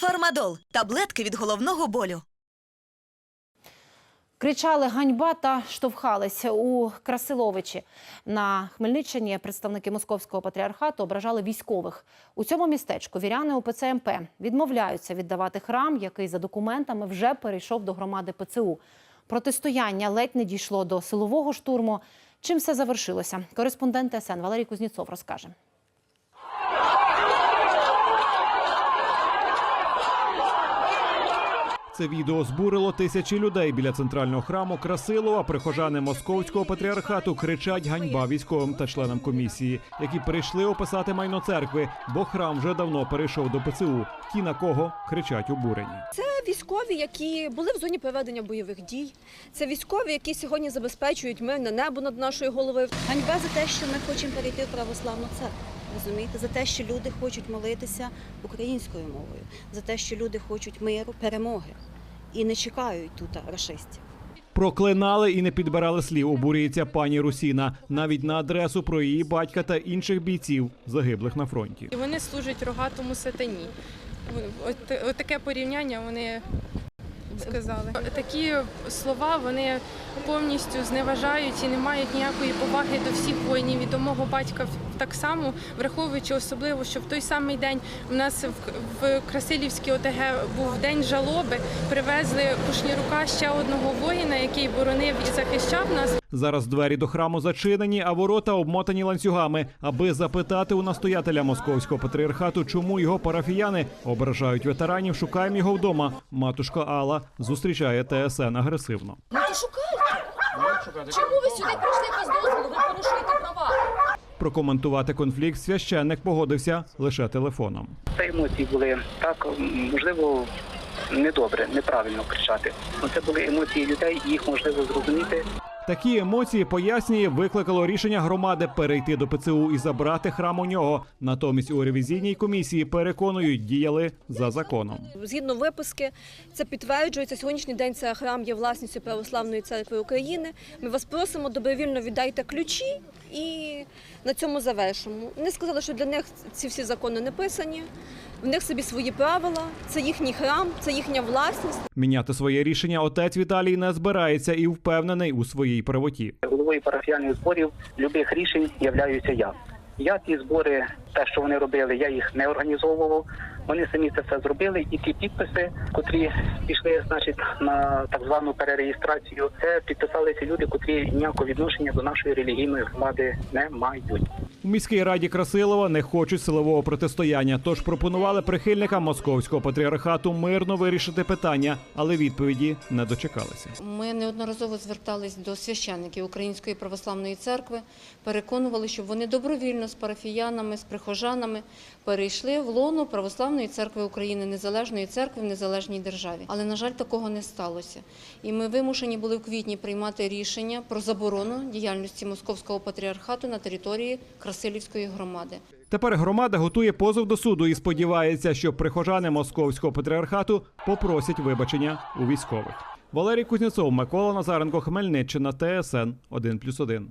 Фармадол таблетки від головного болю. Кричали ганьба та штовхалися у Красиловичі. На Хмельниччині представники московського патріархату ображали військових. У цьому містечку віряни УПЦ МП відмовляються віддавати храм, який за документами вже перейшов до громади ПЦУ. Протистояння ледь не дійшло до силового штурму. Чим все завершилося? Кореспондент ТСН Валерій Кузніцов розкаже. Це відео збурило тисячі людей біля центрального храму Красилова. Прихожани московського патріархату кричать ганьба військовим та членам комісії, які прийшли описати майно церкви, бо храм вже давно перейшов до ПЦУ. Ті на кого кричать обурені. Це військові, які були в зоні проведення бойових дій. Це військові, які сьогодні забезпечують мирне небо над нашою головою. Ганьба за те, що ми хочемо перейти в православну церкву. Розумієте, за те, що люди хочуть молитися українською мовою, за те, що люди хочуть миру, перемоги і не чекають тут рашистів. Проклинали і не підбирали слів. Обурюється пані Русіна навіть на адресу про її батька та інших бійців, загиблих на фронті. Вони служать рогатому сатані. От, от таке порівняння вони сказали. Такі слова вони повністю зневажають і не мають ніякої поваги до всіх воїнів і до мого батька так само, враховуючи особливо, що в той самий день у нас в, в Красилівській ОТГ був день жалоби. Привезли Кушнірука ще одного воїна, який боронив і захищав нас. Зараз двері до храму зачинені, а ворота обмотані ланцюгами, аби запитати у настоятеля московського патріархату, чому його парафіяни ображають ветеранів. Шукаємо його вдома. Матушка Алла зустрічає ТСН агресивно. Ну то шукайте. Чому ви сюди прийшли без дозволу? Ви порушуєте права. Прокоментувати конфлікт священник погодився лише телефоном. Це емоції були так, можливо, недобре, неправильно кричати. Це були емоції людей, їх можливо зрозуміти. Такі емоції пояснює, викликало рішення громади перейти до ПЦУ і забрати храм у нього. Натомість у ревізійній комісії переконують, діяли за законом. Згідно виписки, це підтверджується. Сьогоднішній день це храм є власністю Православної церкви України. Ми вас просимо добровільно віддайте ключі і на цьому завершимо. Вони сказали, що для них ці всі закони не писані. В них собі свої правила, це їхній храм, це їхня власність. Міняти своє рішення отець Віталій не збирається і впевнений у своїй правоті. Головою парафіальних зборів любих рішень являюся я. Я ті збори, те, що вони робили, я їх не організовував. Вони самі це все зробили, і ті підписи, котрі пішли, значить, на так звану перереєстрацію, це підписалися люди, котрі ніякого відношення до нашої релігійної громади не мають. У міській раді Красилова не хочуть силового протистояння, тож пропонували прихильникам московського патріархату мирно вирішити питання, але відповіді не дочекалися. Ми неодноразово звертались до священників Української православної церкви, переконували, щоб вони добровільно з парафіянами, з прихожанами перейшли в лоно Православної церкви України, незалежної церкви в незалежній державі. Але, на жаль, такого не сталося. І ми вимушені були в квітні приймати рішення про заборону діяльності Московського патріархату на території Красилівської громади. Тепер громада готує позов до суду і сподівається, що прихожани московського патріархату попросять вибачення у військових. Валерій Кузнєцов, Микола Назаренко, Хмельниччина, ТСН 1+,1.